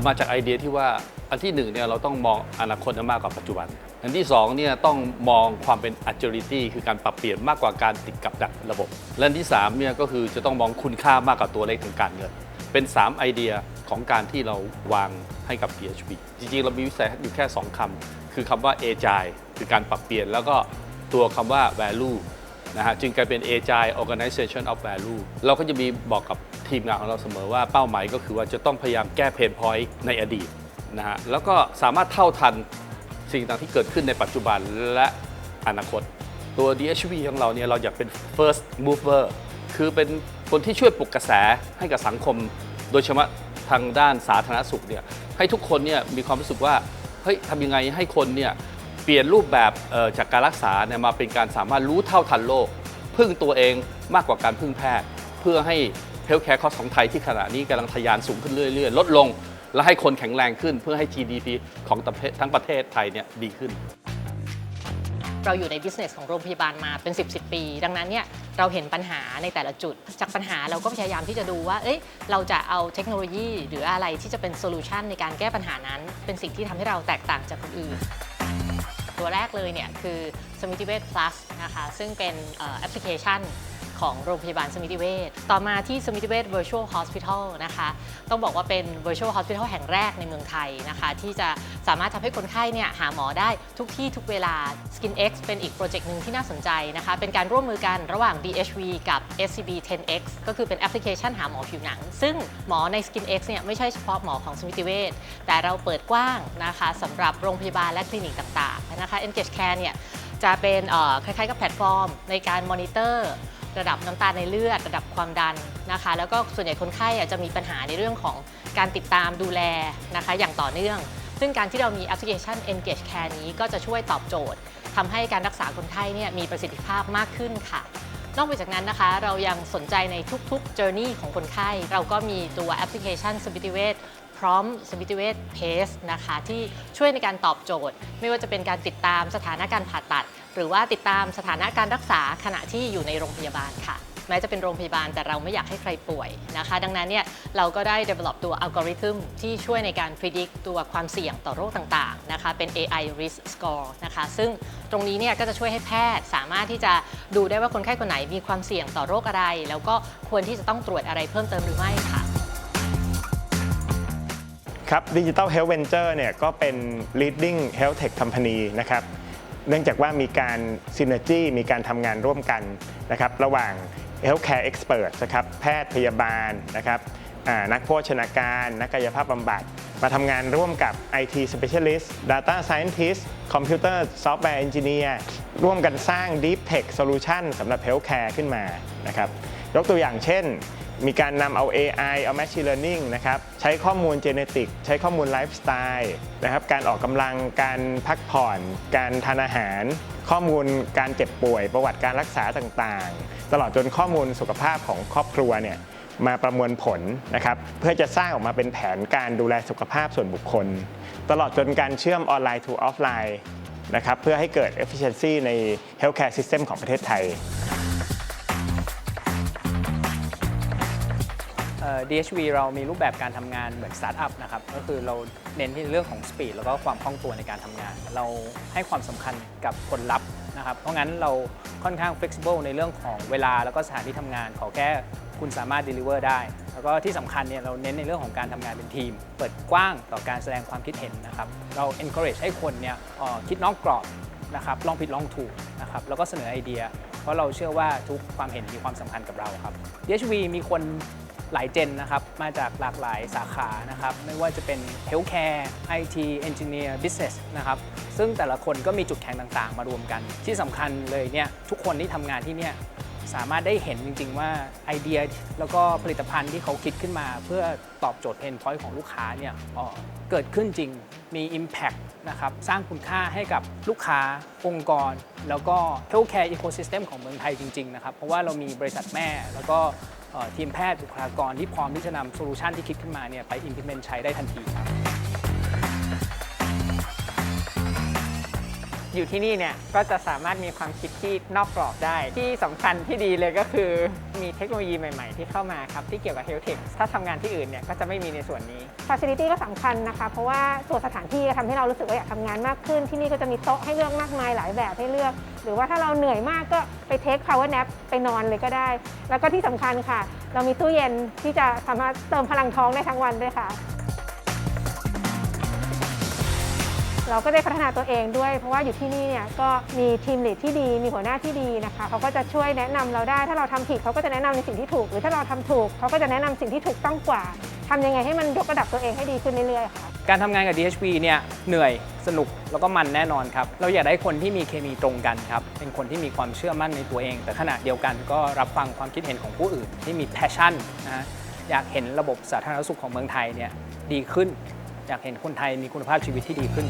มันมาจากไอเดียที่ว่าอันที่หนึ่งเนี่ยเราต้องมองอนาคตมากกว่าปัจจุบัน อันที่สองเนี่ยต้องมองความเป็น agility คือการปรับเปลี่ยนมากกว่าการติดกับดักระบบและอันที่สามเนี่ยก็คือจะต้องมองคุณค่ามากกว่าตัวเลขทางการเงิน เป็น 3 ไอเดียของการที่เราวางให้กับ PHP จริงๆ เรามีวิสัยทัศน์อยู่แค่ 2คำคือคำว่า agile คือการปรับเปลี่ยน แล้วก็ตัวคำว่า value นะฮะจึงกลายเป็น agile organization of value เราก็จะมีบอกกับ ทีมงานของเราเสมอว่าเป้าหมายก็คือว่าจะต้องพยายามแก้เพนพอยต์ในอดีตนะฮะแล้วก็สามารถเท่าทันสิ่งต่างที่เกิดขึ้นในปัจจุบันและอนาคต ตัว DHV ของเราเนี่ยเราอยากเป็น first mover คือเป็นคนที่ช่วยปลุกกระแสให้กับสังคม โดยเฉพาะทางด้านสาธารณสุขเนี่ยให้ทุกคนเนี่ยมีความรู้สึกว่าเฮ้ยทำยังไงให้คนเนี่ยเปลี่ยนรูปแบบจากการรักษาเนี่ยมาเป็นการสามารถรู้เท่าทันโลก พึ่งตัวเองมากกว่าการพึ่งแพทย์ เพื่อให้ ฮลท์แคร์คอสของไทยที่ขณะนี้กำลังทะยานสูงขึ้นเรื่อย ๆ ลดลง และให้คนแข็งแรงขึ้นเพื่อให้ GDP ของทั้งประเทศไทยเนี่ยดีขึ้น เราอยู่ใน business ของโรงพยาบาลมาเป็น 10 10ปี ดังนั้นเนี่ยเราเห็นปัญหาในแต่ละจุด จากปัญหาเราก็พยายามที่จะดูว่า เอ้ย เราจะเอาเทคโนโลยี หรืออะไรที่จะเป็นโซลูชันในการแก้ปัญหานั้น เป็นสิ่งที่ทำให้เราแตกต่างจากคนอื่น ตัวแรกเลยเนี่ยคือ s m i t i v a t Plus นะคะ ซึ่งเป็นแอปพลิเคชัน ของโรงพยาบาลสมิติเวชต่อมาที่สมิติเวช Virtual Hospital นะคะต้องบอกว่าเป็น Virtual Hospital แห่งแรกในเมืองไทยนะคะที่จะสามารถทำให้คนไข้เนี่ยหาหมอได้ทุกที่ทุกเวลา SkinX เป็นอีกโปรเจกต์หนึ่งที่น่าสนใจนะคะเป็นการร่วมมือกันระหว่าง DHV กับ SCB 10X ก็คือเป็นแอปพลิเคชันหาหมอผิวหนัง ซึ่งหมอใน SkinX เนี่ยไม่ใช่เฉพาะหมอของสมิติเวชแต่เราเปิดกว้างนะคะสำหรับโรงพยาบาลและคลินิกต่างๆนะคะ Engage Care เนี่ยจะเป็นคล้ายๆกับแพลตฟอร์มในการมอนิเตอร์ ระดับน้ำตาลในเลือด ระดับความดันนะคะ แล้วก็ส่วนใหญ่คนไข้อจะมีปัญหาในเรื่องของการติดตามดูแลนะคะ อย่างต่อเนื่อง ซึ่งการที่เรามีแอปพลิเคชัน Engage Care นี้ก็จะช่วยตอบโจทย์ทำให้การรักษาคนไข้เนี่ยมีประสิทธิภาพมากขึ้นค่ะนอกจากนั้นนะคะ เรายังสนใจในทุกๆ journey ของคนไข้ เราก็มีตัวแอปพลิเคชันสมิติเวช พร้อมสมิติเวชเพสนะคะที่ช่วยในการตอบโจทย์ ไม่ว่าจะเป็นการติดตามสถานการผ่าตัด หรือว่าติดตามสถานะการรักษาขณะที่อยู่ในโรงพยาบาลค่ะ แม้จะเป็นโรงพยาบาลแต่เราไม่อยากให้ใครป่วยนะคะ ดังนั้นเนี่ยเราก็ได้ develop ตัวอัลกอริทึมที่ช่วยในการ predict ตัวความเสี่ยงต่อโรคต่างๆนะคะเป็น AI risk score นะคะซึ่งตรงนี้เนี่ยก็จะช่วยให้แพทย์สามารถที่จะดูได้ว่าคนไข้คนไหนมีความเสี่ยงต่อโรคอะไร แล้วก็ควรที่จะต้องตรวจอะไรเพิ่มเติมหรือไม่ค่ะ ครับ Digital Health Venture เนี่ยก็เป็น leading health tech company นะครับเนื่องจากว่ามีการ synergy มีการทำงานร่วมกันนะครับระหว่าง healthcare expert นะครับแพทย์พยาบาลนะครับนักโภชนาการ นักกายภาพบำบัด มาทำงานร่วมกับ IT specialist data scientist computer software engineer ร่วมกันสร้าง deep tech solution สำหรับ healthcare ขึ้นมานะครับยกตัวอย่างเช่น มีการนำเอา AI เอา Machine Learning นะครับใช้ข้อมูล Genetic ใช้ข้อมูลไลฟ์สไตล์นะครับการออกกำลังการพักผ่อน การทานอาหาร ข้อมูลการเจ็บป่วย ประวัติการรักษาต่างๆ ตลอดจนข้อมูลสุขภาพของครอบครัวเนี่ยมาประมวลผลนะครับเพื่อจะสร้างออกมาเป็นแผนการดูแลสุขภาพส่วนบุคคล ตลอดจนการเชื่อมออนไลน์ to ออฟไลน์นะครับเพื่อให้เกิด efficiency ใน healthcare system ของประเทศไทย DHV เรามีรูปแบบการทำงานเหมือนสตาร์ทอัพนะครับ ก็คือเราเน้นที่เรื่องของสปีดแล้วก็ความคล่องตัวในการทำงาน เราให้ความสำคัญกับผลลัพธ์นะครับ เพราะงั้นเราค่อนข้าง flexible ในเรื่องของเวลาแล้วก็สถานที่ทำงาน ขอแค่คุณสามารถ deliver ได้ แล้วก็ที่สำคัญเนี่ยเราเน้นในเรื่องของการทำงานเป็นทีม เปิดกว้างต่อการแสดงความคิดเห็นนะครับ เรา encourage ให้คนเนี่ยคิดนอกกรอบนะครับ ลองผิดลองถูกนะครับ แล้วก็เสนอไอเดีย เพราะเราเชื่อว่าทุกความเห็นมีความสำคัญกับเราครับ DHV มีคน หลายเจนนะครับมาจากหลากหลายสาขานะครับไม่ว่าจะเป็น Healthcare IT Engineer Business นะครับซึ่งแต่ละคนก็มีจุดแข็งต่างๆ มารวมกัน ที่สำคัญเลยเนี่ยทุกคนที่ทำงานที่เนี่ย สามารถได้เห็นจริง ๆ ว่าไอเดียแล้วก็ผลิตภัณฑ์ที่เขาคิดขึ้นมา เพื่อตอบโจทย์เพนพอยต์ของลูกค้าเนี่ยเกิดขึ้นจริงมี Impact นะครับสร้างคุณค่าให้กับลูกค้า องค์กร แล้วก็ Healthcare Ecosystem ของเมืองไทยจริง ๆ นะครับ เพราะว่าเรามีบริษัทแม่ แล้วก็ทีมแพทย์บุคลากรที่พร้อมที่จะนำโซลูชันที่คิดขึ้นมาเนี่ยไป implement ใช้ได้ทันทีครับ อยู่ที่นี่เนี่ยก็จะสามารถมีความคิดที่นอกกรอบได้ ที่สำคัญที่ดีเลยก็คือมีเทคโนโลยีใหม่ ๆ ที่เข้ามาครับที่เกี่ยวกับ Health Tech ถ้าทำงานที่อื่นเนี่ยก็จะไม่มีในส่วนนี้ฟ a ซิลิตี้ก็สำคัญนะคะ เพราะว่าตัวสถานที่ทำให้เรารู้สึกว่าอยากทำงานมากขึ้น ที่นี่ก็จะมีโต๊ะให้เลือกมากมายหลายแบบให้เลือก หรือว่าถ้าเราเหนื่อยมากก็ไปเทค power nap ไปนอนเลยก็ได้ แล้วก็ที่สำคัญค่ะ เรามีตู้เย็นที่จะสามารถเติมพลังท้องได้ทั้งวันด้วยค่ะ เราก็ได้พัฒนาตัวเองด้วย เพราะว่าอยู่ที่นี่เนี่ยก็มีทีมลีดที่ดี มีหัวหน้าที่ดีนะคะเขาก็จะช่วยแนะนำเราได้ ถ้าเราทำผิดเขาก็จะแนะนำในสิ่งที่ถูก หรือถ้าเราทำถูกเขาก็จะแนะนำสิ่งที่ถูกต้องกว่าทำยังไงให้มันยกระดับตัวเองให้ดีขึ้นเรื่อยๆค่ะการทำงานกับ DHP เนี่ยเหนื่อยสนุกแล้วก็มันแน่นอนครับ เราอยากได้คนที่มีเคมีตรงกันครับ เป็นคนที่มีความเชื่อมั่นในตัวเอง แต่ขณะเดียวกันก็รับฟังความคิดเห็นของผู้อื่นที่มี passion นะฮะอยากเห็นระบบสาธารณสุขของเมืองไทยเนี่ยดีขึ้น อยากเห็นคนไทยมีคุณภาพชีวิตที่ดีขึ้น